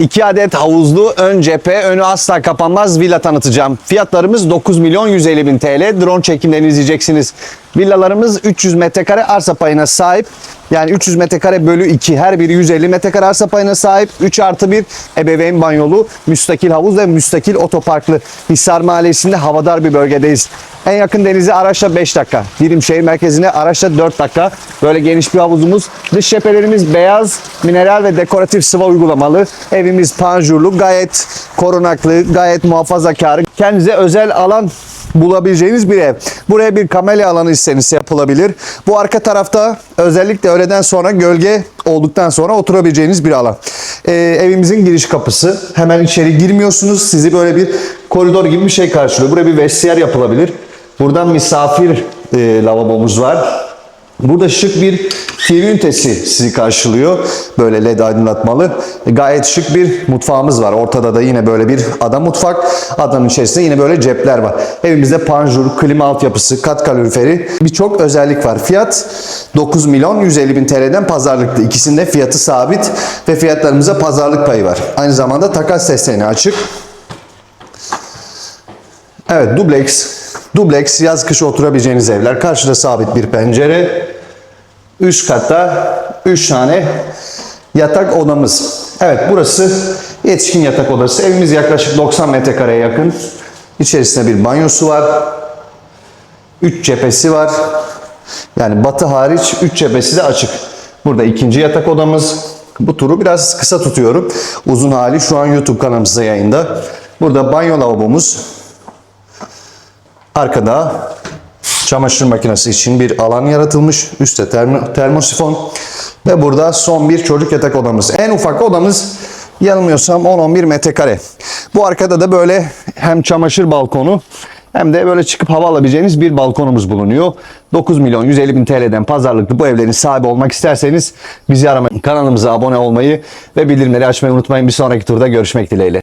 2 adet havuzlu ön cephe önü asla kapanmaz villa tanıtacağım. Fiyatlarımız 9 milyon 150 bin TL. Drone çekimlerini izleyeceksiniz. Villalarımız 300 metrekare arsa payına sahip. Yani 300 metrekare bölü 2 her biri 150 metrekare arsa payına sahip. 3 artı 1 ebeveyn banyolu, müstakil havuz ve müstakil otoparklı. Hisar Mahallesi'nde havadar bir bölgedeyiz. En yakın denize araçla 5 dakika. Birim şehir merkezine araçla 4 dakika. Böyle geniş bir havuzumuz. Dış cephelerimiz beyaz, mineral ve dekoratif sıva uygulamalı. Evimiz panjurlu, gayet korunaklı, gayet muhafazakar. Kendinize özel alan bulabileceğiniz bir ev. Buraya bir kamelya alanı istenirse yapılabilir. Bu arka tarafta özellikle öğleden sonra gölge olduktan sonra oturabileceğiniz bir alan. Ee, evimizin giriş kapısı. Hemen içeri girmiyorsunuz. Sizi böyle bir koridor gibi bir şey karşılıyor. Buraya bir vestiyer yapılabilir. Buradan misafir e, lavabomuz var. Burada şık bir TV ünitesi sizi karşılıyor. Böyle led aydınlatmalı. E, Gayet şık bir mutfağımız var. Ortada da yine böyle bir ada mutfak. Adanın içerisinde yine böyle cepler var. Evimizde panjur, klima altyapısı, kat kaloriferi birçok özellik var. Fiyat 9 milyon 150 bin TL'den pazarlıklı. İkisinde fiyatı sabit ve fiyatlarımıza pazarlık payı var. Aynı zamanda takas desteğine açık. Evet dubleks. Dubleks yaz kış oturabileceğiniz evler. Karşıda sabit bir pencere. Üst katta 3 tane yatak odamız. Evet burası yetişkin yatak odası. Evimiz yaklaşık 90 metrekareye yakın. İçerisinde bir banyosu var. 3 cephesi var. Yani batı hariç 3 cephesi de açık. Burada ikinci yatak odamız. Bu turu biraz kısa tutuyorum. Uzun hali şu an YouTube kanalımızda yayında. Burada banyo lavabomuz. Arkada çamaşır makinesi için bir alan yaratılmış. Üstte termo- termosifon. Ve burada son bir çocuk yatak odamız. En ufak odamız yanılmıyorsam 10-11 metrekare. Bu arkada da böyle hem çamaşır balkonu hem de böyle çıkıp hava alabileceğiniz bir balkonumuz bulunuyor. 9 milyon 150 bin TL'den pazarlıklı bu evlerin sahibi olmak isterseniz bizi aramayı, kanalımıza abone olmayı ve bildirimleri açmayı unutmayın. Bir sonraki turda görüşmek dileğiyle.